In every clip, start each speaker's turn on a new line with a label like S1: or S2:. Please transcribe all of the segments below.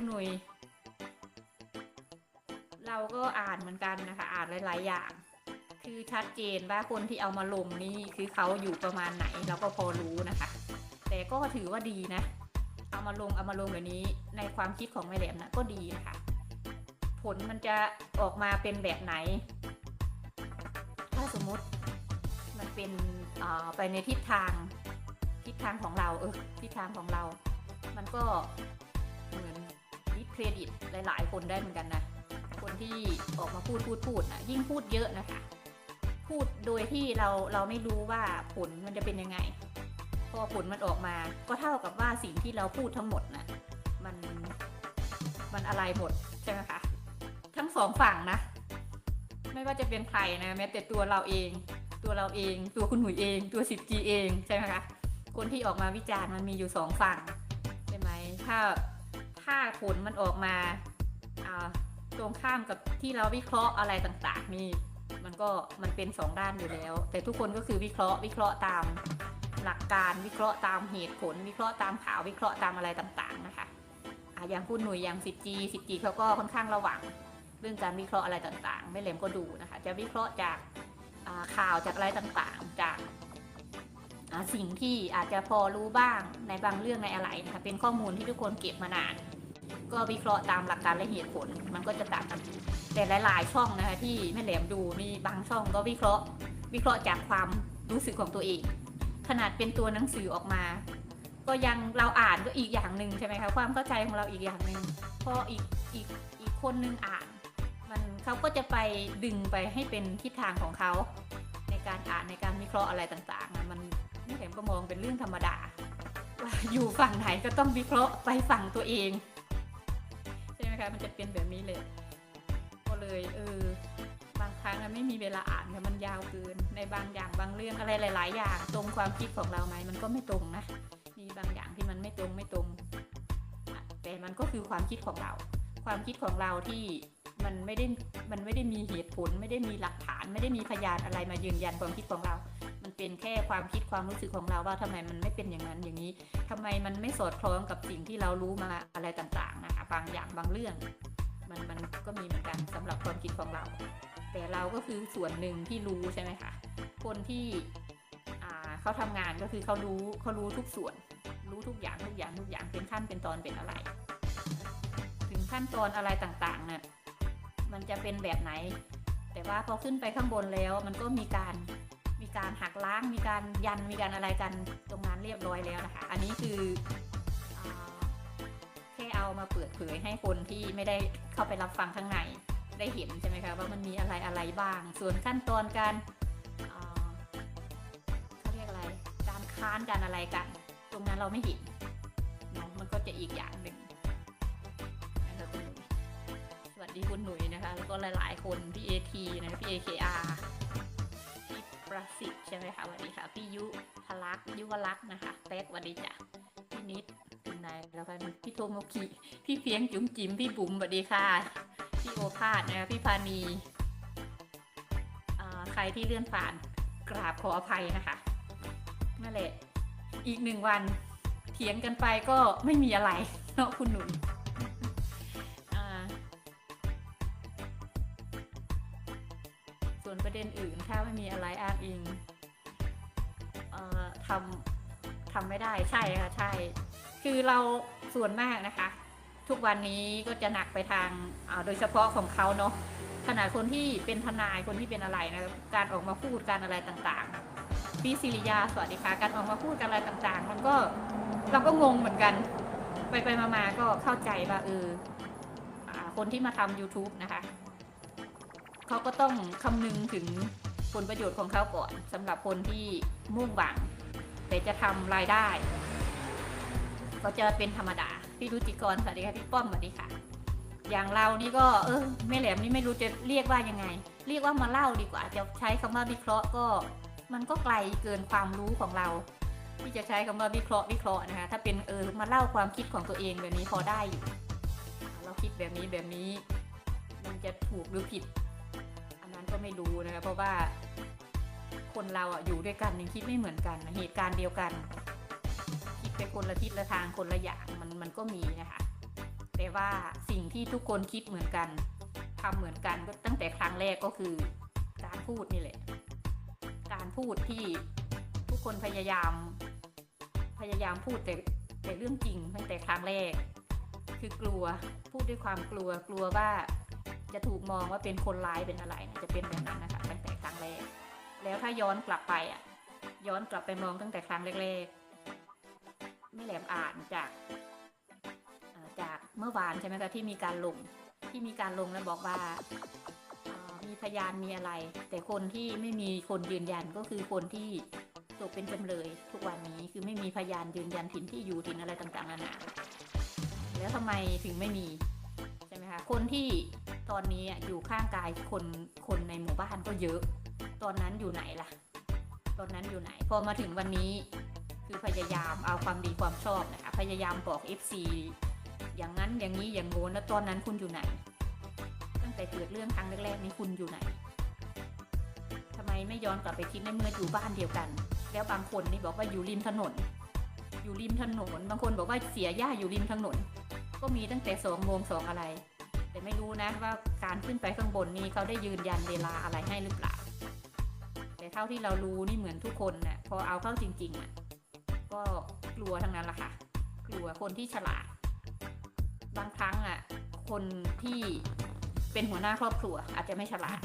S1: คุณหนุยเราก็อ่านเหมือนกันนะคะ อ่านหลายๆอย่าง คือชัดเจนว่าคนที่เอามาลงนี่คือเขาอยู่ประมาณไหนเราก็พอรู้นะคะ แต่ก็ถือว่าดีนะ เอามาลงเอามาลงแบบนี้ในความคิดของแม่แหลมนะก็ดีนะคะ ผลมันจะออกมาเป็นแบบไหน ถ้าสมมุติมันเป็นไปในทิศทางทิศทางของเราเออทิศทางของเรา มันก็เหมือน เครดิตหลาย ๆ คนได้เหมือนกันนะ คนที่ออกมาพูดพูดพูดนะยิ่งพูดเยอะนะคะ พูดโดยที่เราเราไม่รู้ว่าผลมันจะเป็นยังไง พอผลมันออกมา ก็เท่ากับว่าสิ่งที่เราพูดทั้งหมดนะมันมันอะไรหมดใช่ไหมคะ ทั้งสองฝั่งนะ ไม่ว่าจะเป็นใครนะแม้แต่ตัวเราเอง ตัวเราเอง ตัวคุณหนุ่ยเอง ตัว 10G เองใช่ไหมคะคนที่ออกมาวิจารณ์มันมีอยู่สองฝั่งใช่ไหมถ้า ถ้าผลมันออกมาตรงข้ามกับที่เราวิเคราะห์อะไรต่างๆนี่มันก็มันเป็นสองด้านอยู่แล้ว แต่ทุกคนก็คือวิเคราะห์วิเคราะห์ตามหลักการวิเคราะห์ตามเหตุผล วิเคราะห์ตามข่าววิเคราะห์ตามอะไรต่างๆนะคะอะอย่างคุณหนุ่ยอย่าง 10G 10G เขาก็ค่อนข้างระวังเรื่องการวิเคราะห์อะไรต่างๆ ไม่เหลมก็ดูนะคะ จะวิเคราะห์จากข่าวจากอะไรต่างๆ จากสิ่งที่อาจจะพอรู้บ้างในบางเรื่องในอะไรนะคะเป็นข้อมูลที่ทุกคนเก็บมานาน ก็วิเคราะห์ตามหลักการและเหตุผลมันก็จะต่างกันแต่หลาย ๆ ช่องนะคะที่แม่แหลมดูมีบางช่องก็วิเคราะห์ วิเคราะห์จากความรู้สึกของตัวเอง ขนาดเป็นตัวหนังสือออกมา ก็ยังเราอ่านก็อีกอย่างหนึ่งใช่ไหมคะความเข้าใจของเราอีกอย่างหนึ่งเพออีกอีกอีกคนนึงอ่าน มันเขาก็จะไปดึงไปให้เป็นทิศทางของเขาในการอ่านในการวิเคราะห์อะไรต่างๆอะมันไม่เห็นก็มองเป็นเรื่องธรรมดาว่าอยู่ฝั่งไหนก็ต้องวิเคราะห์ไปฝั่งตัวเอง มคะ มันจะเป็นแบบนี้เลย ก็เลยเออบางครั้งอะไม่มีเวลาอ่านแต่มันยาวเกิน ในบางอย่างบางเรื่องอะไรหลาย ๆ อย่าง ตรงความคิดของเราไหมมันก็ไม่ตรงนะ มีบางอย่างที่มันไม่ตรงไม่ตรง แต่มันก็คือความคิดของเรา ความคิดของเราที่มันไม่ได้มันไม่ได้มีเหตุผล ไม่ได้มีหลักฐาน ไม่ได้มีพยานอะไรมายืนยันความคิดของเรา เป็นแค่ความคิดความรู้สึกของเราว่าทำไมมันไม่เป็นอย่างนั้นอย่างนี้ทำไมมันไม่สอดคล้องกับสิ่งที่เรารู้มาอะไรต่างๆนะคะบางอย่างบางเรื่อง มันมันก็มีเหมือนกันสำหรับความคิดของเรา แต่เราก็คือส่วนหนึ่งที่รู้ใช่ไหมคะคนที่เขาทำงานก็คือเขารู้เขารู้ทุกส่วน รู้ทุกอย่างทุกอย่างทุกอย่างเป็นขั้นเป็นตอนเป็นอะไร ถึงขั้นตอนอะไรต่างๆเนี่ยมันจะเป็นแบบไหน แต่ว่าพอขึ้นไปข้างบนแล้ว มันก็มีการ มีการหักล้างมีการยันมีการอะไรกันตรงนั้นเรียบร้อยแล้วนะคะ อันนี้คือแค่เอามาเปิดเผยให้คนที่ไม่ได้เข้าไปรับฟังข้างในได้เห็นใช่ไหมคะว่ามันมีอะไรอะไรบ้าง ส่วนขั้นตอนการเขาเรียกอะไรการค้านการอะไรกัน ตรงนั้นเราไม่เห็นเนาะมันก็จะอีกอย่างหนึ่งนะคะคุณหนุ่ยสวัสดีคุณหนุ่ยนะคะแล้วก็หลาย ๆ คนพี่เอทีนะพี่เอเคอาร์ ประสิทธิ์ใช่ไหมคะวัสดีค่ะ พี่ยุทลักษ์ยุวลักษ์นะคะแป๊กวัสดีจ้ะพี่นิดถึงไหนแล้วกันพี่โทโมกิพี่เพียงจุ๋มจิ๋มพี่บุ๋มสวัสดีค่ะ พี่โอภาสนะคะพี่พานีใครที่เลื่อนผ่านกราบขออภัยนะคะนั่นแหละอีกหนึ่งวันเถียงกันไปก็ไม่มีอะไรเนาะคุณหนุน ส่วนประเด็นอื่นถ้าไม่มีอะไรอ้างอิงเอ่อทำทำไม่ได้ใช่ค่ะใช่ คือเราส่วนมากนะคะ ทุกวันนี้ก็จะหนักไปทางโดยเฉพาะของเขาเนาะขนาดคนที่เป็นทนายคนที่เป็นอะไรนะการออกมาพูดการอะไรต่างๆพี่ศิริยาสวัสดีค่ะการออกมาพูดกันอะไรต่างๆ มันก็เราก็งงเหมือนกัน ไปไปๆมาๆก็เข้าใจว่าเออคนที่มาทำ YouTube นะคะ เขาก็ต้องคำนึงถึงผลประโยชน์ของเขาก่อนสำหรับคนที่มุ่งหวัง แต่จะทำรายได้ ก็จะเป็นธรรมดา พี่รุจิกรสวัสดีค่ะพี่ป้อมสวัสดีค่ะ อย่างเรานี่ก็เออแม่แหลมนี่ไม่รู้จะเรียกว่ายังไง เรียกว่ามาเล่าดีกว่า จะใช้คำว่าวิเคราะห์ก็ มันก็ไกลเกินความรู้ของเราที่จะใช้คำว่าวิเคราะห์วิเคราะห์นะคะถ้าเป็นเออมาเล่าความคิดของตัวเองแบบนี้พอได้อยู่เราคิดแบบนี้แบบนี้ มันจะถูกหรือผิด นั้นก็ไม่รู้นะคะเพราะว่าคนเราอะอยู่ด้วยกันยังคิดไม่เหมือนกันเหตุการณ์เดียวกัน คิดไปคนละทิศละทางคนละอย่างมันมันก็มีนะคะแต่ว่าสิ่งที่ทุกคนคิดเหมือนกันทำเหมือนกันก็ตั้งแต่ครั้งแรกก็คือ การพูดนี่แหละ การพูดที่ทุกคนพยายาม พยายามพูดแต่แต่เรื่องจริงตั้งแต่ครั้งแรก คือกลัวพูดด้วยความกลัวกลัวว่า จะถูกมองว่าเป็นคนร้ายเป็นอะไรนะจะเป็นแบบนั้นนะคะตั้งแต่ครั้งแรก แล้วถ้าย้อนกลับไปอะ ย้อนกลับไปมองตั้งแต่ครั้งแรกๆไม่แหลมอ่านจากจากเมื่อวานใช่ไหมคะที่มีการลงที่มีการลงแล้วบอกว่ามีพยานมีอะไร แต่คนที่ไม่มีคนยืนยันก็คือคนที่ตกเป็นจำเลย ทุกวันนี้คือไม่มีพยานยืนยันถิ่นที่อยู่ถิ่นอะไรต่างๆนานาแล้วทำไมถึงไม่มีใช่ไหมคะคนที่ ตอนนี้อยู่ข้างกายคนคนในหมู่บ้านก็เยอะ ตอนนั้นอยู่ไหนล่ะ ตอนนั้นอยู่ไหน พอมาถึงวันนี้คือพยายามเอาความดีความชอบนะคะพยายามบอก FC อย่างนั้นอย่างนี้อย่างโน้นแล้วตอนนั้นคุณอยู่ไหน ตั้งแต่เกิดเรื่องครั้งแรกๆนี้คุณอยู่ไหนทำไมไม่ย้อนกลับไปคิดในเมื่ออยู่บ้านเดียวกัน แล้วบางคนนี่บอกว่าอยู่ริมถนน อยู่ริมถนน บางคนบอกว่าเสียหญ้าอยู่ริมถนน ก็มีตั้งแต่สองโมงสองอะไร แต่ไม่รู้นะว่าการขึ้นไปข้างบนนี้เขาได้ยืนยันเวลาอะไรให้หรือเปล่า แต่เท่าที่เรารู้นี่เหมือนทุกคนน่ะพอเอาเข้าจริงๆอะก็กลัวทั้งนั้นแหละค่ะ กลัวคนที่ฉลาด บางครั้งอะคนที่เป็นหัวหน้าครอบครัวอาจจะไม่ฉลาด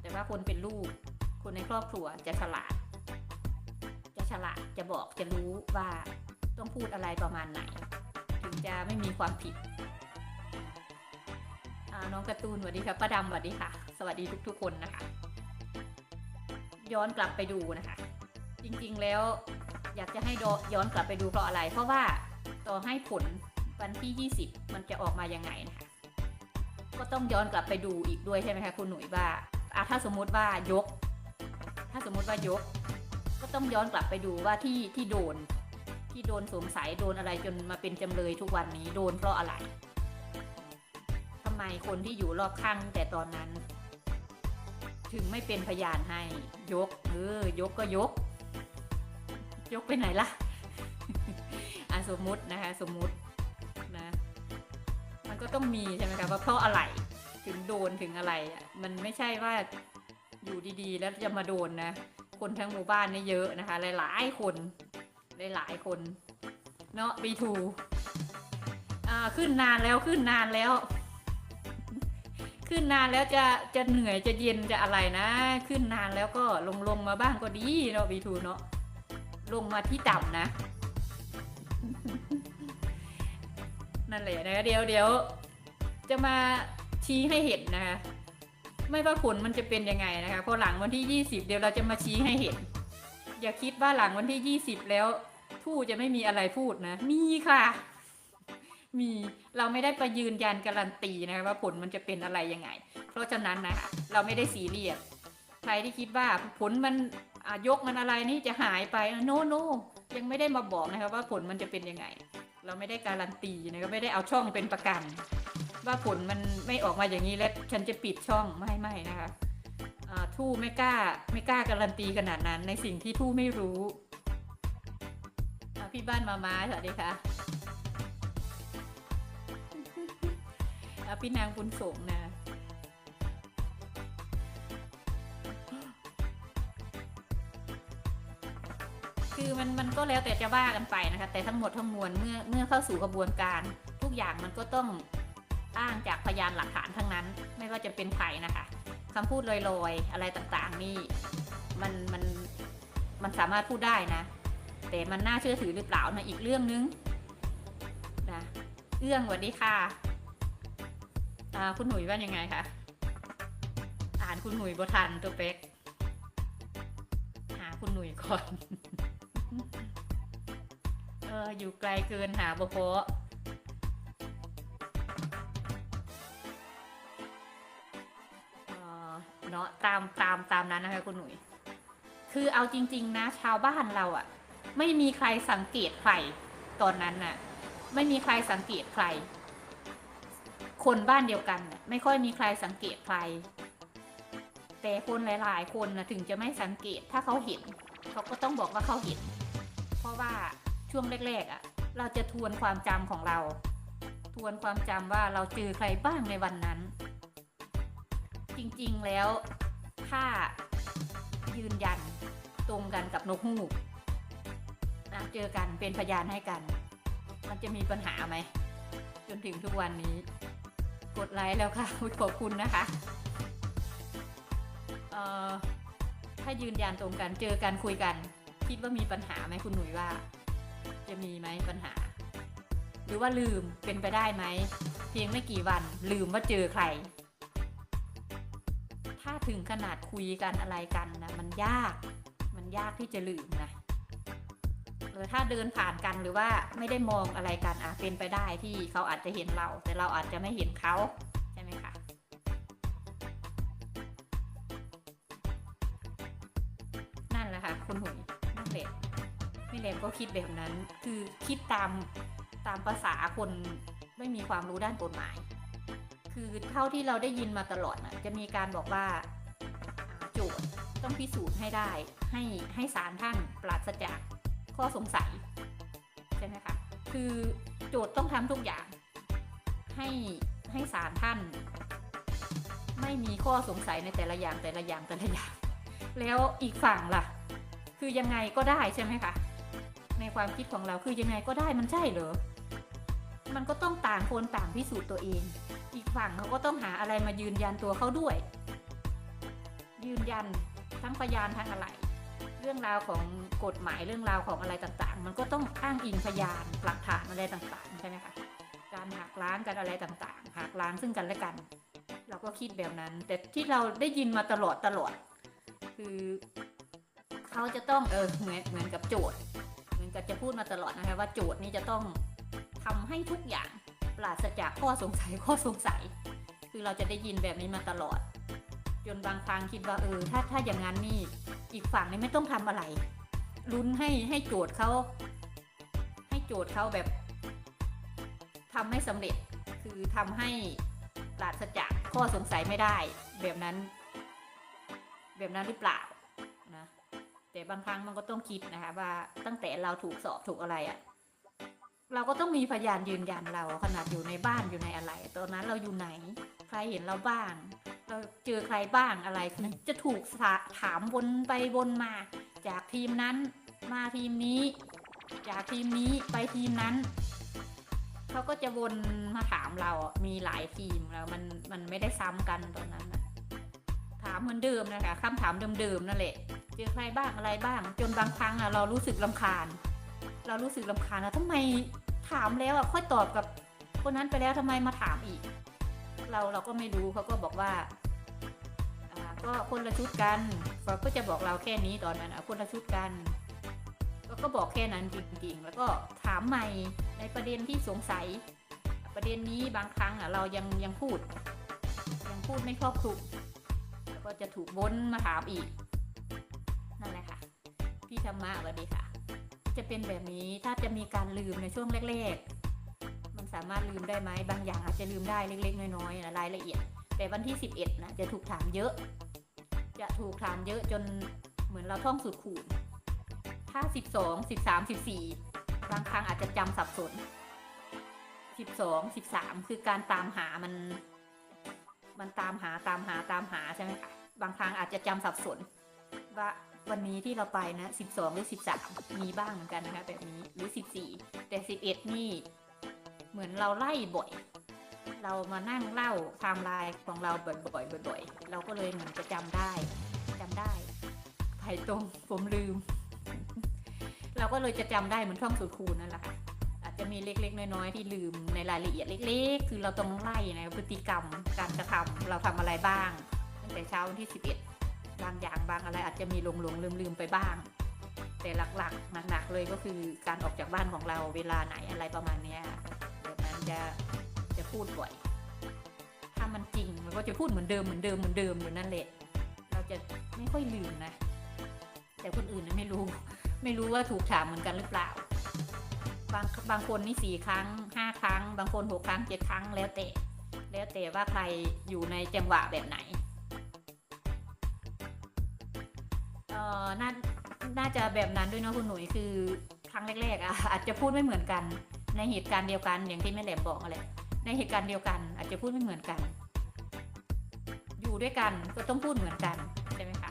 S1: แต่ว่าคนเป็นลูก คนในครอบครัวจะฉลาด จะฉลาดจะบอกจะรู้ว่าต้องพูดอะไรประมาณไหน ถึงจะไม่มีความผิด น้องการ์ตูนสวัสดีค่ะป้าดำสวัสดีค่ะ สวัสดีทุกๆคนนะคะ ย้อนกลับไปดูนะคะ จริงๆแล้วอยากจะให้ย้อนกลับไปดูเพราะอะไร เพราะว่าต่อให้ผลวันที่ 20 มันจะออกมายังไงนะคะก็ต้องย้อนกลับไปดูอีกด้วยใช่ไหมคะคุณหนุ่ยว่าอะถ้าสมมุติว่ายก ถ้าสมมุติว่ายก ก็ต้องย้อนกลับไปดูว่าที่ที่โดน ที่โดนสงสัยโดนอะไรจนมาเป็นจำเลยทุกวันนี้โดนเพราะอะไร ไมคนที่อยู่รอบข้างแต่ตอนนั้น ถึงไม่เป็นพยานให้ ยกเออยกก็ยก ยกไปไหนล่ะอะสมมุตินะคะ สมมุตินะ มันก็ต้องมีใช่ไหมคะว่าเพราะอะไรถึงโดนถึงอะไร มันไม่ใช่ว่าอยู่ดีๆ แล้วจะมาโดนนะ คนทั้งหมู่บ้านนี่เยอะนะคะ หลายๆคนหลายๆคน เนาะบีทูอ่า ขึ้นนานแล้วขึ้นนานแล้ว ขึ้นนานแล้วจะจะเหนื่อยจะเย็นจะอะไรนะ ขึ้นนานแล้วก็ลงลงมาบ้างก็ดีเนาะบีทูเนาะลงมาที่ต่ำนะ นั่นแหละนะคะเดี๋ยวเดี๋ยวจะมาชี้ให้เห็นนะคะไม่ว่าผลมันจะเป็นยังไงนะคะพอหลังวันที่ 20 เดี๋ยวเราจะมาชี้ให้เห็น อย่าคิดว่าหลังวันที่ 20 แล้วทู่จะไม่มีอะไรพูดนะ มีค่ะ มีเราไม่ได้ไปยืนยันการันตีนะคะว่าผลมันจะเป็นอะไรยังไง เพราะฉะนั้นนะคะเราไม่ได้ซีเรียสใครที่คิดว่าผลมันยกมันอะไรนี่จะหายไปโนโนยังไม่ได้มาบอกนะคะว่าผลมันจะเป็นยังไง เราไม่ได้การันตีนะคะไม่ได้เอาช่องเป็นประกัน ว่าผลมันไม่ออกมาอย่างนี้แล้วฉันจะปิดช่องไม่ไม่นะคะทู่ไม่กล้าไม่กล้าการันตีขนาดนั้นในสิ่งที่ทู่ไม่รู้พี่บ้านมามาสวัสดีค่ะ อะพี่นางบุญสงนะ คือมันมันก็แล้วแต่จะว่ากันไปนะคะ แต่ทั้งหมดทั้งมวลเมื่อเมื่อเข้าสู่กระบวนการ ทุกอย่างมันก็ต้องอ้างจากพยานหลักฐานทั้งนั้น ไม่ว่าจะเป็นใครนะคะคำพูดลอยๆ อะไรต่างๆ นี่มันมันมันสามารถพูดได้นะ แต่มันน่าเชื่อถือหรือเปล่านะอีกเรื่องนึงนะเอื้องสวัสดีค่ะ อ่าคุณหนุ่ยว่ายังไงคะอ่านคุณหนุ่ยบทันตัวเป๊กหาคุณหนุ่ยก่อนเอออยู่ไกลเกินหาบพอเออเนาะตามตามตามนั้นนะคะคุณหนุ่ยคือเอาจริง ๆ นะ ชาวบ้านเราอะไม่มีใครสังเกตใครตอนนั้นน่ะ ไม่มีใครสังเกตใคร คนบ้านเดียวกันไม่ค่อยมีใครสังเกตใคร แต่คนหลาย ๆ คนนะถึงจะไม่สังเกตถ้าเขาเห็น เขาก็ต้องบอกว่าเขาเห็น เพราะว่าช่วงแรก ๆอะ เราจะทวนความจำของเรา ทวนความจำว่าเราเจอใครบ้างในวันนั้น จริงๆแล้วถ้ายืนยันตรงกันกับนกฮูกนะเจอกันเป็นพยานให้กัน มันจะมีปัญหาไหม จนถึงทุกวันนี้ กดไลค์แล้วค่ะขอบคุณนะคะเอ่อถ้ายืนยันตรงกันเจอกันคุยกัน คิดว่ามีปัญหาไหมคุณหนุ่ยว่า จะมีไหมปัญหา หรือว่าลืมเป็นไปได้ไหม เพียงไม่กี่วันลืมว่าเจอใคร ถ้าถึงขนาดคุยกันอะไรกันนะมันยาก มันยากที่จะลืมนะ อถ้าเดินผ่านกันหรือว่าไม่ได้มองอะไรกันอะเป็นไปได้ที่เขาอาจจะเห็นเรา แต่เราอาจจะไม่เห็นเขาใช่ไหมคะนั่นแหละค่ะคุณหุยนั่นแหละพี่เลมก็คิดแบบนั้น คือคิดตามตามภาษาคนไม่มีความรู้ด้านกฎหมาย คือเท่าที่เราได้ยินมาตลอดนะจะมีการบอกว่าอ่าโจทย์ต้องพิสูจน์ให้ได้ ให้ให้ศาลท่านปราศจาก ข้อสงสัยใช่ไหมคะคือโจทย์ต้องทำทุกอย่าง ให้ให้ศาลท่าน ไม่มีข้อสงสัยในแต่ละอย่างแต่ละอย่างแต่ละอย่าง แล้วอีกฝั่งล่ะ คือยังไงก็ได้ใช่ไหมคะในความคิดของเราคือยังไงก็ได้มันใช่เหรอมันก็ต้องต่างคนต่างพิสูจน์ตัวเอง อีกฝั่งเขาก็ต้องหาอะไรมายืนยันตัวเขาด้วย ยืนยันทั้งพยานทั้งอะไร เรื่องราวของกฎหมายเรื่องราวของอะไรต่างๆ มันก็ต้องอ้างอิงพยานหลักฐานอะไรต่างๆใช่ไหมคะการหักล้างกันอะไรต่างๆหักล้างซึ่งกันและกัน เราก็คิดแบบนั้น แต่ที่เราได้ยินมาตลอดตลอด คือเขาจะต้องเออเหมือนเหมือนกับโจทย์ เหมือนกับจะพูดมาตลอดนะคะว่าโจทย์นี้จะต้องทำให้ทุกอย่างปราศจากข้อสงสัยข้อสงสัย คือเราจะได้ยินแบบนี้มาตลอด จนบางครั้งคิดว่าเออถ้าถ้าอย่างนั้นนี่ อีกฝั่งนี้ไม่ต้องทำอะไรลุ้นให้ให้โจทย์เขาให้โจทย์เขาแบบทำให้สำเร็จคือทำให้ปราศจากข้อสงสัยไม่ได้ แบบนั้น แบบนั้นหรือเปล่านะแต่บางครั้งมันก็ต้องคิดนะคะว่าตั้งแต่เราถูกสอบถูกอะไรอะ่ะเราก็ต้องมีพยานยืนยันเราขนาดอยู่ในบ้านอยู่ในอะไร ตอนนั้นเราอยู่ไหน ใครเห็นเราบ้าง เราเจอใครบ้างอะไร จะถูกถามวนไปวนมา จากทีมนั้นมาทีมนี้ จากทีมนี้ไปทีมนั้นเขาก็จะวนมาถามเรามีหลายทีมแล้วมันมันไม่ได้ซ้ำกันตอนนั้นถามเหมือนเดิมนะคะคำถามเดิมๆนั่นแหละเจอใครบ้างอะไรบ้าง จนบางครั้งอะเรารู้สึกลำคาญ เรารู้สึกลำคาญนะทำไมถามแล้วอะค่อยตอบกับคนนั้นไปแล้วทำไมมาถามอีก เราเราก็ไม่รู้เขาก็บอกว่า ก็คนละชุดกันเขาก็จะบอกเราแค่นี้ตอนนั้นอะคนละชุดกันก็ก็บอกแค่นั้นจริงๆ แล้วก็ถามใหม่ในประเด็นที่สงสัย ประเด็นนี้บางครั้งอะเรายังยังพูด ยังพูดไม่ครอบคลุมแล้วก็จะถูกวนมาถามอีก นั่นแหละค่ะ พี่ธรรมะสวัสดีค่ะ จะเป็นแบบนี้ถ้าจะมีการลืมในช่วงแรกๆ มันสามารถลืมได้ไหมบางอย่างอาจจะลืมได้เล็กๆ น้อยๆนะรายละเอียดแต่วันที่ 11นะจะถูกถามเยอะ จะถูกถามเยอะจนเหมือนเราท่องสูตรคูณ ถ้า 12 13 14 บางครั้งอาจจะจำสับสน 12 13 คือการตามหามัน มันตามหาตามหาตามหาใช่ไหมคะบางครั้งอาจจะจำสับสน ว่าวันนี้ที่เราไปนะ 12 หรือ 13 มีบ้างเหมือนกันนะคะแบบนี้หรือ 14 แต่ 11 นี่ เหมือนเราไล่บ่อย เรามานั่งเล่าไทม์ไลน์ของเราบ่อยๆบ่อยๆเราก็เลยเหมือนจะจำได้จำได้ไผ่ตรงผมลืม เราก็เลยจะจำได้เหมือนท่องสูตรคูณนั่นแหละค่ะอาจจะมีเล็ก ๆ น้อยๆที่ลืมในรายละเอียดเล็ก ๆ คือเราต้องไล่ในพฤติกรรมการกระทำเราทำอะไรบ้าง ตั้งแต่เช้าวันที่ 11 บางอย่างบางอะไร อาจจะมีหลงๆลืมๆไปบ้างแต่หลักๆหนักๆเลยก็คือการออกจากบ้านของเราเวลาไหนอะไรประมาณนี้แบบนั้นจะ จะพูดบ่อย ถ้ามันจริงมันก็จะพูดเหมือนเดิมเหมือนเดิมเหมือนเดิมอยู่นั่นแหละ เราจะไม่ค่อยลืมนะ แต่คนอื่นนะไม่รู้ ไม่รู้ว่าถูกถามเหมือนกันหรือเปล่า บางบางคนนี่สี่ครั้งห้าครั้ง บางคนหกครั้งเจ็ดครั้งแล้วแต่ แล้วแต่ว่าใครอยู่ในจังหวะแบบไหน เอ่อน่าน่าจะแบบนั้นด้วยเนาะคุณหนุ่ยคือครั้งแรกๆอะอาจจะพูดไม่เหมือนกันในเหตุการณ์เดียวกันอย่างที่แม่แหลมบอกอะไร ในเหตุการณ์เดียวกัน อาจจะพูดไม่เหมือนกัน อยู่ด้วยกันก็ต้องพูดเหมือนกันใช่ไหมคะ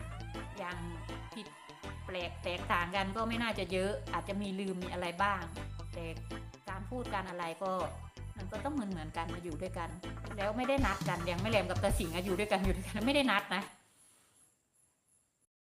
S1: อย่างผิดแปลกแตกต่างกันก็ไม่น่าจะเยอะอาจจะมีลืมมีอะไรบ้าง แต่การพูดการอะไรก็มันก็ต้องเหมือนเหมือนกันมาอยู่ด้วยกัน แล้วไม่ได้นัดกันยังไม่แหลมกับตาสิงอะอยู่ด้วยกันอยู่ด้วยกันไม่ได้นัดนะ